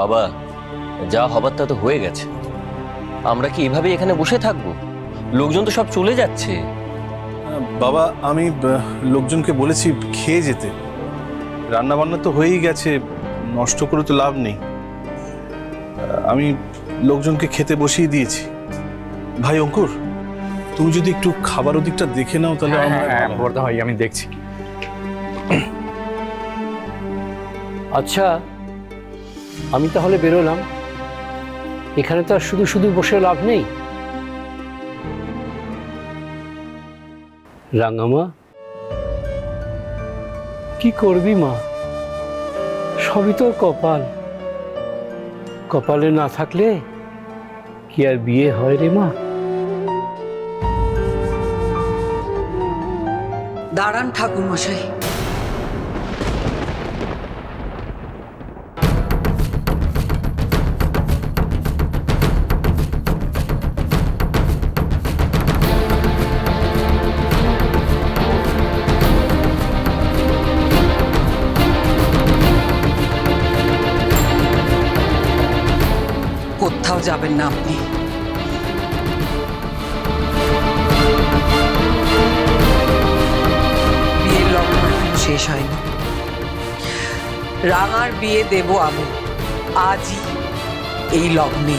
বাবা যা হবার তা তো হয়ে গেছে। আমরা কি এভাবে এখানে বসে থাকব? লোকজন তো সব চলে যাচ্ছে। বাবা আমি লোকজনকে বলেছি খেয়ে যেতে। রান্না বান্না তো হয়েই গেছে নষ্ট করে তো লাভ নেই। আমি লোকজনকে খেতে বসিয়ে দিয়েছি। ভাই অঙ্কুর তুমি যদি একটু খাবার ওদিকটা দেখে নাও তাহলে হ্যাঁ আমার হ্যাঁ ভালো ভাই আমি দেখছি। আচ্ছা আমি তাহলে বেরোলাম। এখানে তো আর শুধু শুধু বসে লাভ নেই। রাঙামা? কি করবি মা? সবই তোর কপাল। কপালে না থাকলে কি আর বিয়ে হয় রে মা? দাঁড়ান ঠাকুর মশাই কোথাও যাবেন না আপনি। বিয়ের শেষ হয়নি। রাঙার বিয়ে দেব আমি। আজই এই লগ্নে।